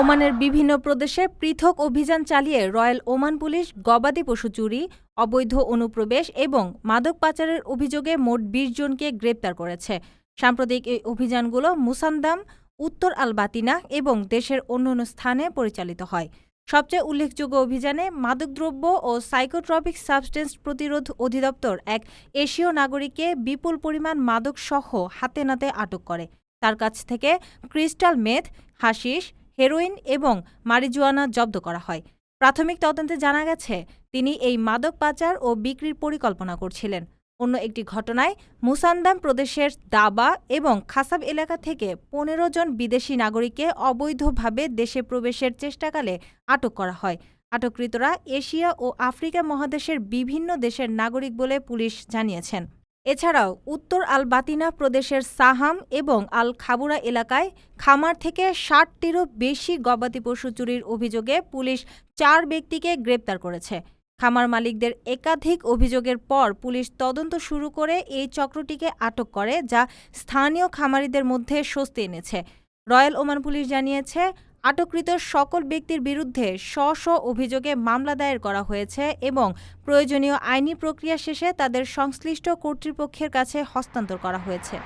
ওমানের বিভিন্ন প্রদেশে পৃথক অভিযান চালিয়ে রয়্যাল ওমান পুলিশ গবাদি পশু চুরি, অবৈধ অনুপ্রবেশ এবং মাদক পাচারের অভিযোগে মোট বিশ জনকে গ্রেপ্তার করেছে। সাম্প্রতিক এই অভিযানগুলো মুসান্দাম, উত্তর আল বাতিনা এবং দেশের অন্যান্য স্থানে পরিচালিত হয়। সবচেয়ে উল্লেখযোগ্য অভিযানে মাদকদ্রব্য ও সাইকোট্রপিক সাবস্টেন্স প্রতিরোধ অধিদপ্তর এক এশীয় নাগরিককে বিপুল পরিমাণ মাদক সহ হাতে নাতে আটক করে। তার কাছ থেকে ক্রিস্টাল মেথ হাশিশ হেরোইন এবং মারিজুয়ানা জব্দ করা হয়। প্রাথমিক তদন্তে জানা গেছে, তিনি এই মাদক পাচার ও বিক্রির পরিকল্পনা করছিলেন। অন্য একটি ঘটনায় মুসান্দাম প্রদেশের দাবা এবং খাসাব এলাকা থেকে পনেরো জন বিদেশি নাগরিককে অবৈধভাবে দেশে প্রবেশের চেষ্টাকালে আটক করা হয়। আটককৃতরা এশিয়া ও আফ্রিকা মহাদেশের বিভিন্ন দেশের নাগরিক বলে পুলিশ জানিয়েছেন। এছাড়াও উত্তর আল বাতিনা প্রদেশের সাহাম এবং আল খাবুরা এলাকায় খামার থেকে ষাটটিরও বেশি গবাদি পশু চুরির অভিযোগে পুলিশ চার ব্যক্তিকে গ্রেপ্তার করেছে। খামার মালিকদের একাধিক অভিযোগের পর পুলিশ তদন্ত শুরু করে এই চক্রটিকে আটক করে, যা স্থানীয় খামারিদের মধ্যে স্বস্তি এনেছে। রয়্যাল ওমান পুলিশ জানিয়েছে আটককৃত সকল ব্যক্তির বিরুদ্ধে স্ব স্ব অভিযোগে মামলা দায়ের করা হয়েছে এবং প্রয়োজনীয় আইনি প্রক্রিয়া শেষে তাদের সংশ্লিষ্ট কর্তৃপক্ষের কাছে হস্তান্তর করা হয়েছে।